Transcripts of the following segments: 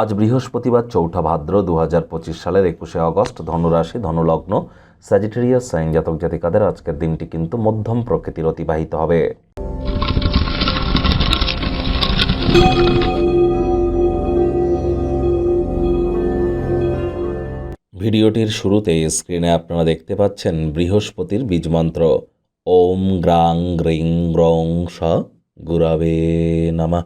আজ বৃহস্পতিবার চৌঠা ভাদ্র দু হাজার পঁচিশ সালের একুশে আগস্ট ধনুরাশি, ধনুলগ্ন স্যাজিটেরিয়াস সাইন জাতক জাতিকাদের আজকের দিনটি কিন্তু মধ্যম প্রকৃতির অতিবাহিত হবে। ভিডিওটির শুরুতে স্ক্রিনে আপনারা দেখতে পাচ্ছেন বৃহস্পতির বীজমন্ত্র ওম গ্রাং গ্রিং গ্রং স গুরাবে নামা।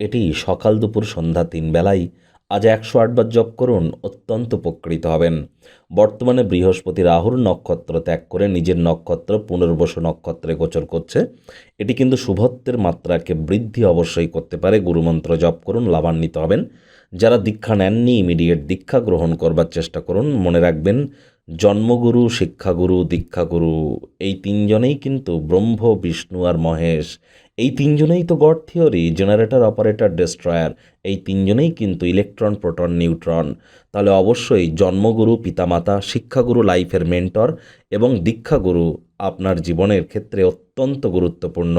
এটি সকাল দুপুর সন্ধ্যা তিন বেলায় আজ একশো আটবার জপ করুন, অত্যন্ত উপকৃত হবেন। বর্তমানে বৃহস্পতি রাহুর নক্ষত্র ত্যাগ করে নিজের নক্ষত্র পুনর্বসু নক্ষত্রে গোচর করছে। এটি কিন্তু শুভত্বের মাত্রাকে বৃদ্ধি অবশ্যই করতে পারে। গুরুমন্ত্র জপ করুন, লাভান্বিত হবেন। যারা দীক্ষা নেননি, ইমিডিয়েট দীক্ষা গ্রহণ করবার চেষ্টা করুন। মনে রাখবেন, জন্মগুরু, শিক্ষাগুরু, দীক্ষাগুরু, এই তিনজনেই কিন্তু ব্রহ্ম, বিষ্ণু আর মহেশ এই তিনজনেই তো God theory, generator, operator, destroyer. এই তিনজনেই কিন্তু ইলেকট্রন, প্রোটন, নিউট্রন। তাহলে অবশ্যই জন্মগুরু, পিতামাতা, শিক্ষাগুরু, লাইফের মেন্টর এবং দীক্ষাগুরু আপনার জীবনের ক্ষেত্রে অত্যন্ত গুরুত্বপূর্ণ।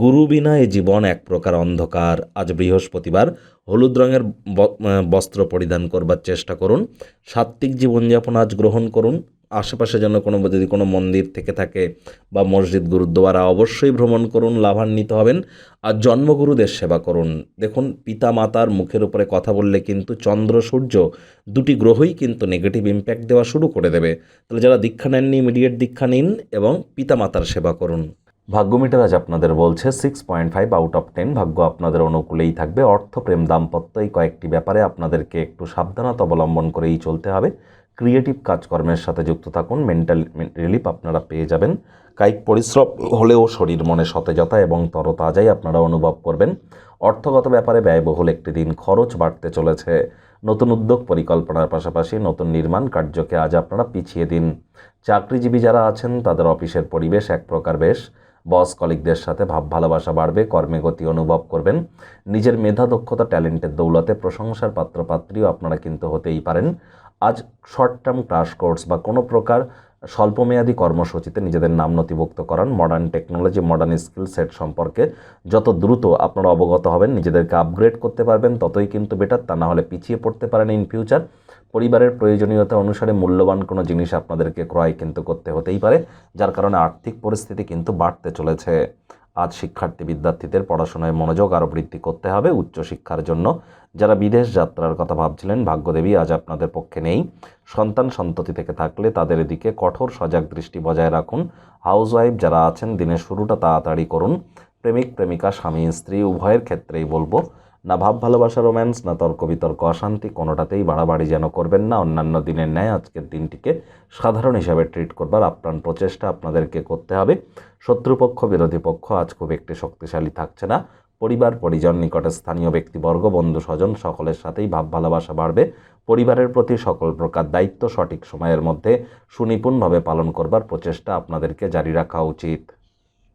গুরু বিনা এ জীবন এক প্রকার অন্ধকার। আজ বৃহস্পতিবার হলুদ রঙের বস্ত্র পরিধান করবার চেষ্টা করুন। সাত্ত্বিক জীবনযাপন আজ গ্রহণ করুন। আশেপাশে যেন কোনো যদি কোনো মন্দির থেকে থাকে বা মসজিদ, গুরুদ্বারা, অবশ্যই ভ্রমণ করুন, লাভান্বিত হবেন। আর জন্মগুরুদের সেবা করুন। দেখুন, পিতা মাতার মুখের উপরে কথা বললে কিন্তু চন্দ্র, সূর্য দুটি গ্রহই কিন্তু নেগেটিভ ইম্প্যাক্ট দেওয়া শুরু করে দেবে। তাহলে যারা দীক্ষা নেননি ইমিডিয়েট দীক্ষা নিন এবং পিতা মাতার সেবা করুন। ভাগ্য মিটার আজ আপনাদের বলছে six point five out of ten ভাগ্য আপনাদের অনুকূলেই থাকবে। অর্থ প্রেম দাম্পত্য এই কয়েকটি ব্যাপারে আপনাদেরকে একটু সাবধানতা অবলম্বন করেই চলতে হবে। ক্রিয়েটিভ কাজকর্মের সাথে যুক্ত থাকুন। মেন্টাল রিলিফ আপনারা পেয়ে যাবেন। কায়িক পরিশ্রম হলেও শরীর মনে সতেজতা এবং তরতাজাই আপনারা অনুভব করবেন। অর্থগত ব্যাপারে ব্যয়বহুল একটি দিন। খরচ বাড়তে চলেছে। নতুন উদ্যোগ পরিকল্পনার পাশাপাশি নতুন নির্মাণ কার্যকে আজ আপনারা পিছিয়ে দিন। চাকরিজীবী যারা আছেন, তাদের অফিসের পরিবেশ এক প্রকার বেশ। বস কলিকদের সাথে ভাব ভালোবাসা বাড়বে, কর্মে গতি অনুভব করবেন। নিজের মেধা, দক্ষতা, ট্যালেন্টের দৌলতে প্রশংসার পাত্রপাত্রীও আপনারা কিন্তু হতেই পারেন। আজ শর্ট টার্ম ক্রাশ কোর্স বা কোনো প্রকার স্বল্পমেয়াদী কর্মসূচিতে নিজেদের নাম নথিভুক্ত করান। Modern technology modern skill set সম্পর্কে যত দ্রুত আপনারা অবগত হবেন, নিজেদেরকে আপগ্রেড করতে পারবেন, ততই কিন্তু বেটার তা না হলে পিছিয়ে পড়তে পারেন ইন ফিউচার পরিবারের প্রয়োজনীয়তা অনুসারে মূল্যবান কোনো জিনিস আপনাদেরকে ক্রয় কিন্তু করতে হতেই পারে, যার কারণে আর্থিক পরিস্থিতি কিন্তু বাড়তে চলেছে। আজ শিক্ষার্থী বিদ্যার্থীদের পড়াশোনায় মনোযোগ আরও বৃদ্ধি করতে হবে উচ্চশিক্ষার জন্য। যারা বিদেশ যাত্রার কথা ভাবছিলেন, ভাগ্যদেবী আজ আপনাদের পক্ষে নেই। সন্তান সন্ততি থেকে থাকলে তাদের এদিকে কঠোর সজাগ দৃষ্টি বজায় রাখুন। হাউসওয়াইফ যারা আছেন, দিনের শুরুটা তাড়াতাড়ি করুন। প্রেমিক, প্রেমিকা, স্বামী, স্ত্রী, উভয়ের ক্ষেত্রেই বলব না ভাব, ভালোবাসা রোম্যান্স না তর্ক, বিতর্ক, অশান্তি, কোনোটাতেই বাড়াবাড়ি যেন করবেন না। অন্যান্য দিনের ন্যায় আজকের দিনটিকে সাধারণ হিসাবে ট্রিট করবার আপ্রাণ প্রচেষ্টা আপনাদেরকে করতে হবে। শত্রুপক্ষ, বিরোধী পক্ষ আজ খুব একটি শক্তিশালী থাকছে না। পরিবার, পরিজন, নিকটে স্থানীয় ব্যক্তিবর্গ, বন্ধু, স্বজন সকলের সাথেই ভাব, ভালোবাসা বাড়বে। পরিবারের প্রতি সকল প্রকার দায়িত্ব সঠিক সময়ের মধ্যে সুনিপুণভাবে পালন করবার প্রচেষ্টা আপনাদেরকে জারি রাখা উচিত।